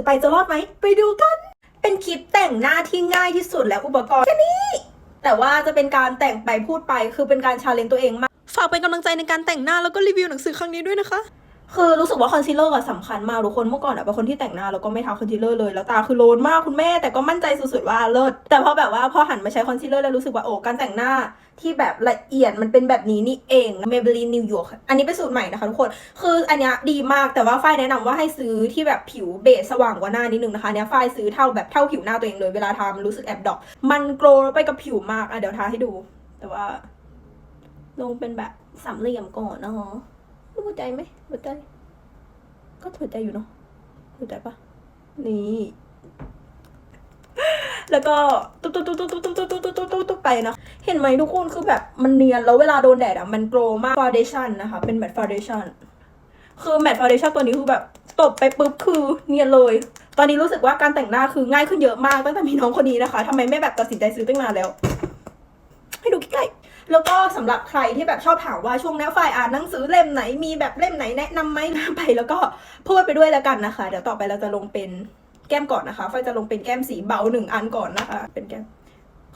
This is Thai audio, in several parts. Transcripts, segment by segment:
อไปจะรอดไหม ไปดูกัน เป็นคลิปแต่งหน้าที่ง่ายที่สุดแล้วอุปกรณ์แค่นี้ แต่ว่าจะเป็นการแต่งไปพูดไปคือเป็นการชาเลนจ์ตัวเองมาก ฝากเป็นกำลังใจในการแต่งหน้าแล้วก็รีวิวหนังสือครั้งนี้ด้วยนะคะ คือรู้สึกว่าคอนซีลเลอร์อะสำคัญมากทุกคนเมื่อก่อนอะเป็นคนที่แต่งหน้าแล้วก็ไม่ทาคอนซีลเลอร์เลยแล้วตาคือโลนมากคุณแม่ แต่ก็มั่นใจสุดๆว่าเลิศแต่พอแบบว่าพอหันมาใช้คอนซีลเลอร์แล้วรู้สึกว่าโอ้การแต่งหน้าที่แบบละเอียดมันเป็นแบบนี้นี่เอง Maybelline New York อันนี้เป็นสูตรใหม่นะคะทุกคน คืออันนี้ดีมากแต่ว่าฝ้ายแนะนำว่าให้ซื้อที่แบบผิวเบสสว่างกว่าหน้านิดนึงนะคะเนี้ยฝ้ายซื้อเท่าแบบเท่าผิวหน้าตัวเองเลยเวลาทารู้สึกแอบดอก มันโกลวไปกับผิวมากอะเดี๋ยวทาให้ดู แต่ว่า ลงเป็นแบบสามเหลี่ยมก่อนนะคะรู้ใจไหมหัวใจ ก็หัวใจอยู่เนาะหัวใจปะนี่แล้วก็ตุ๊บตุ๊บตุ๊บตุ๊บตุ๊บตุ๊บตุ๊บตุ๊บตุ๊บตุ๊บตุ๊ไปนะ เห็นไหมทุกคนคือแบบมันเนียน แล้วเวลาโดนแดดอะมันโกลมากฟ u วเดชั่นนะคะ เป็นแมตต์ฟ u วเดชั่นคือแมตต์ฟ u วเดชั่นตัวนี้คือแบบตบไปปุ๊บคือเนียนเลย ตอนนี้รู้สึกว่าการแต่งหน้าคือง่ายขึ้นเยอะมากตั้งแต่มีน้องคนนี้นะคะทำไมไม่แบบตัดสินใจซื้อตั้งนานแล้ว ให้ดูใกล้ๆ แล้วก็สำหรับใครที่แบบชอบถามว่าช่วงนี้ฝ่ายอ่านหนังสือเล่มไหนมีแบบเล่มไหนแนะนำไหมไป แล้วก็พูดไปด้วยแล้วกันนะคะ เดี๋ยวต่อไปเราจะลงเป็นแก้มก่อนนะคะฝ้ายจะลงเป็นแก้มสีเบาหนึ่งอันก่อนนะคะ เป็นแก้ม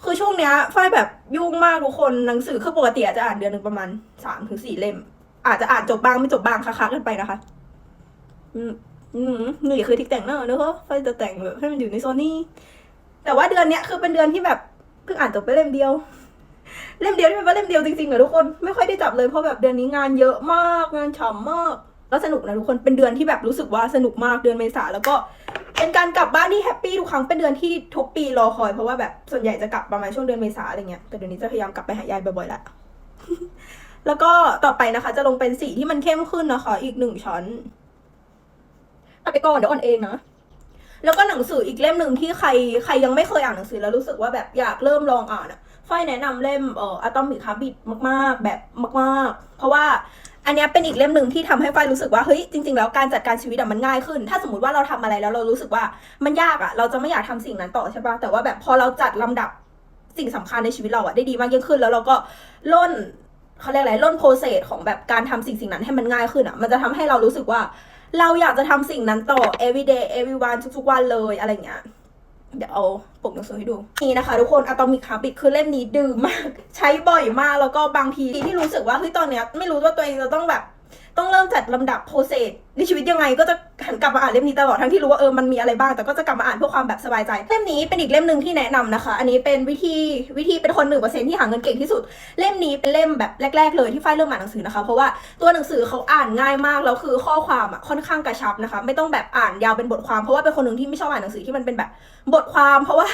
คือช่วงเนี้ยฝ้ายแบบยุ่งมากทุกคนหนังสือคือปกติอาจจะอ่านเดือนหนึ่งประมาณสามถึงสี่เล่ม อาจจะอ่านจบบ้างไม่จบบ้างค้าๆกันไปนะคะ อืมอืมนี่คือทิกแต่งหน้าเนอะฝ้ายจะแต่งแบบให้มันอยู่ในโซนนี้แต่ว่าเดือนเนี้ยคือเป็นเดือนที่แบบเพิ่งอ่านจบไปเล่มเดียว เล่มเดียวที่เป็นว่าเล่มเดียวจริงๆเหรอทุกคนไม่ค่อยได้จับเลยเพราะแบบเดือนนี้งานเยอะมากงานฉ่ำมาก แล้วสนุกนะทุกคนเป็นเดือนที่แบบรู้สึกว่าสนุกมากเดือนเมษาแล้วก็เป็นการกลับบ้านที่แฮปปี้ทุกครั้งเป็นเดือนที่ทุกปีรอคอยเพราะว่าแบบส่วนใหญ่จะกลับประมาณช่วงเดือนเมษาอะไรเงี้ยแต่เดี๋ยวนี้จะพยายามกลับไปหายายบ่อยๆละแล้วก็ต่อไปนะคะ จะลงเป็นสีที่มันเข้มขึ้นนะคะอีกหนึ่งช้อนไปก่อนเดี๋ยวอ่อนเองนะแล้วก็หนังสืออีกเล่มหนึ่งที่ใครใครยังไม่เคยอ่านหนังสือแล้วรู้สึกว่าแบบอยากเริ่มลองอ่านอะ ฝ้ายแนะนำเล่มเอ่ออะตอมิกฮาบิตมากๆ แบบมากๆ เพราะว่าอันนี้เป็นอีกเล่มหนึ่งที่ทำให้ฝ้ายรู้สึกว่าเฮ้ยจริงๆแล้วการจัดการชีวิตอะมันง่ายขึ้น ถ้าสมมติว่าเราทำอะไรแล้วเรารู้สึกว่ามันยากอะเราจะไม่อยากทำสิ่งนั้นต่อใช่ปะแต่ว่าแบบพอเราจัดลำดับสิ่งสำคัญในชีวิตเราอะได้ดีมากยิ่งขึ้น แล้วเราก็ล่นเขาเรียกอะไรล่นโปรเซสของแบบการทำสิ่งสิ่งนั้นให้มันง่ายขึ้นอะมันจะทำให้เรารู้สึกว่า เราอยากจะทำสิ่งนั้นต่อ everyday everyone ทุกๆวันเลยอะไรเงี้ย เดี๋ยวเอาปกหนังสือให้ดูนี่นะคะ ทุกคนอาตอมิกคาบิคคือเล่มนี้ดื่มมาก ใช้บ่อยมากแล้วก็บางทีที่รู้สึกว่าเฮ้ยตอนเนี้ยไม่รู้ว่าตัวเองจะต้องแบบ ต้องเริ่มจัดลำดับโปรเซสในชีวิตยังไงก็จะหันกลับมาอ่านเล่มนี้ตลอดทั้งที่รู้ว่าเออมันมีอะไรบ้าง แต่ก็จะกลับมาอ่านเพื่อความแบบสบายใจ เล่มนี้เป็นอีกเล่มหนึ่งที่แนะนำนะคะ อันนี้เป็นวิธีวิธีเป็นคนหนึ่งเปอร์เซ็นที่หาเงินเก่งที่สุด เล่มนี้เป็นเล่มแบบแรก ๆ เลยที่ฝ้ายเริ่มอ่านหนังสือนะคะ เพราะว่าตัวหนังสือเขาอ่านง่ายมากแล้วคือข้อความอะค่อนข้างกระชับนะคะ ไม่ต้องแบบอ่านยาวเป็นบทความเพราะว่าเป็นคนหนึ่งที่ไม่ชอบอ่านหนังสือที่มันเป็นแบบบทความ เพราะว่า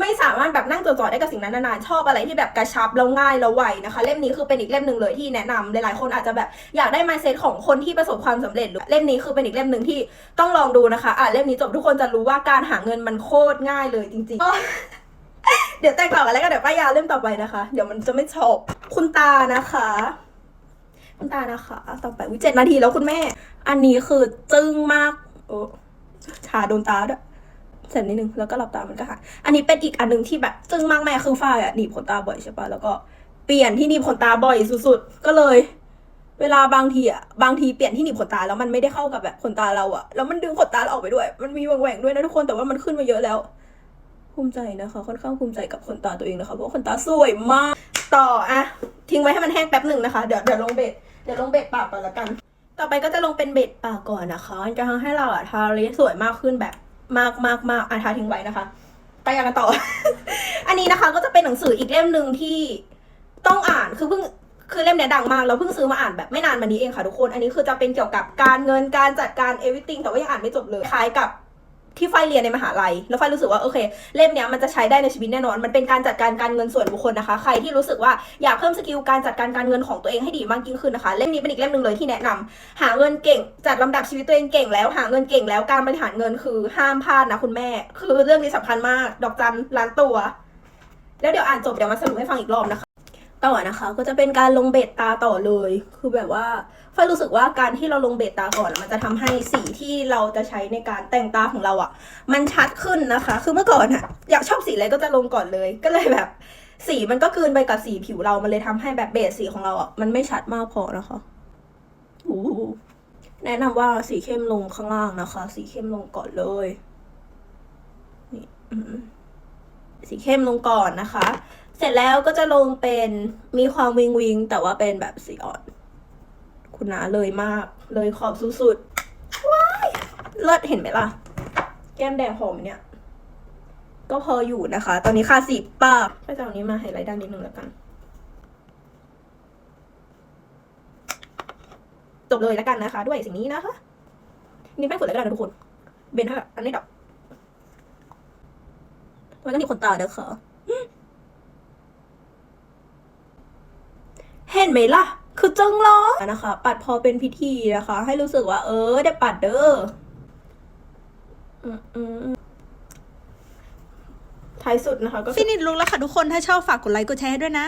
ไม่สามารถแบบนั่งจดจ่อได้กับสิ่งนั้นนานๆชอบอะไรที่แบบกระชับแล้วง่ายแล้วไวนะคะ เล่มนี้คือเป็นอีกเล่มหนึ่งเลยที่แนะนำหลายๆคนอาจจะแบบอยากได้ mindset ของคนที่ประสบความสำเร็จหรือเล่มนี้คือเป็นอีกเล่มหนึ่งที่ต้องลองดูนะคะอ่านเล่มนี้จบทุกคนจะรู้ว่าการหาเงินมันโคตรง่ายเลยจริงๆเดี๋ยวแต่งต่อกันแล้วก็เดี๋ยวป้ายาเล่มต่อไปนะคะ เดี๋ยวมันจะไม่ชอบคุณตานะคะ คุณตานะคะ ต่อไปวิเจ็ดนาทีแล้วคุณแม่ อันนี้คือจึ้งมากโอ้ชาโดนตาด้วยเสร็จนิดนึงแล้วก็หลับตามันก็หายอันนี้เป็นอีกอันหนึงที่แบบจึ้งมากแม่คือฝ้ายอะหนีบขนตาบ่อยใช่ปะแล้วก็เปลี่ยนที่หนีบขนตาบ่อยสุดๆ ก็เลย เวลาบางทีอะบางทีเปลี่ยนที่หนีบขนตาแล้วมันไม่ได้เข้ากับแบบขนตาเราอะแล้วมันดึงขนตาเราออกไปด้วย มันมีแหว่งๆด้วยนะทุกคนแต่ว่ามันขึ้นมาเยอะแล้ว ภูมิใจนะคะ ค่อนข้างภูมิใจกับขนตาตัวเองนะคะเพราะขนตาสวยมาก ต่ออะทิ้งไว้ให้มันแห้งแป๊บหนึ่งนะคะเดี๋ยวเดี๋ยวลงเบ็ดเดี๋ยวลงเบ็ดปากก่อนละกัน ต่อไปก็จะลงเป็นเบ็ดปากก่อนนะคะมันจะทำให้เราอะทาเลสสวยมากขึ้นแบบมากมากมากอะทาทิ้งไว้นะคะไปกันต่อ อันนี้นะคะก็จะเป็นหนังสืออีกเล่มหนึ่งที่ต้องอ่านคือเพิ่ง คือเล่มเนี้ยดังมากแล้วเพิ่งซื้อมาอ่านแบบไม่นานมานี้เองค่ะทุกคน อันนี้คือจะเป็นเกี่ยวกับการเงินการจัดการ everything แต่ว่ายังอ่านไม่จบเลยคล้ายกับที่ไฟเรียนในมหาลัย แล้วไฟรู้สึกว่าโอเค เล่มเนี้ยมันจะใช้ได้ในชีวิตแน่นอน มันเป็นการจัดการการเงินส่วนบุคคลนะคะ ใครที่รู้สึกว่าอยากเพิ่มสกิลการจัดการการเงินของตัวเองให้ดีมากยิ่งขึ้นนะคะ เล่มนี้เป็นอีกเล่มหนึ่งเลยที่แนะนำหาเงินเก่ง จัดลำดับชีวิตตัวเองเก่งแล้ว หาเงินเก่งแล้วการบริหารเงินคือห้ามพลาดนะคุณแม่ คือเรื่องนี้สำคัญมาก ดอกจันล้านตัว แล้วเดี๋ยวอ่านจบเดี๋ยวมาสรุปให้ฟังอีกรอบนะคะ ต่อนะคะ ก็จะเป็นการลงเบ็ดตาต่อเลย คือแบบว่าไฟรู้สึกว่าการที่เราลงเบ็ดตาก่อนมันจะทำให้สีที่เราจะใช้ในการแต่งตาของเราอะ่ะ มันชัดขึ้นนะคะ คือเมื่อก่อนอะอยากชอบสีอะไรก็จะลงก่อนเลย ก็เลยแบบสีมันก็กลืนไปกับสีผิวเรา มันเลยทำให้แบบเบสสีของเราอะ่ะมันไม่ชัดมากพอนะคะโอ้แนะนำว่าสีเข้มลงข้างล่างนะคะ สีเข้มลงก่อนเลยนี่สีเข้มลงก่อนนะคะ สร็จแล้วก็จะลงเป็นมีความวิงวิง แต่ว่าเป็นแบบสีอ่อน คุณนาเลยมาก เลยขอบสุดๆว้ายเลิศเห็นไหมล่ะ แก้มแดงหอมเนี่ย ก็พออยู่นะคะ ตอนนี้ค่าสีปากก็จะเอานี้มาไฮไลท์ด้านนิดนึงแล้วกัน จบเลยแล้วกันนะคะ ด้วยสิ่งนี้นะคะ นี่แป้งฝุ่นอะไรก็ได้นะทุกคน เบนถ้าอันนี้ดอกมันก็มีขนตาเด้อค่ะ ห็นไหมล่ะ คือจังล้อนะคะ ปัดพอเป็นพิธีนะคะ ให้รู้สึกว่า เออเดี๋ยวปัดเด้ออืมท้ายสุดนะคะก็ฟินิชลุกแล้วค่ะทุกคนถ้าชอบฝากกดไลค์กดแชร์ด้วยนะ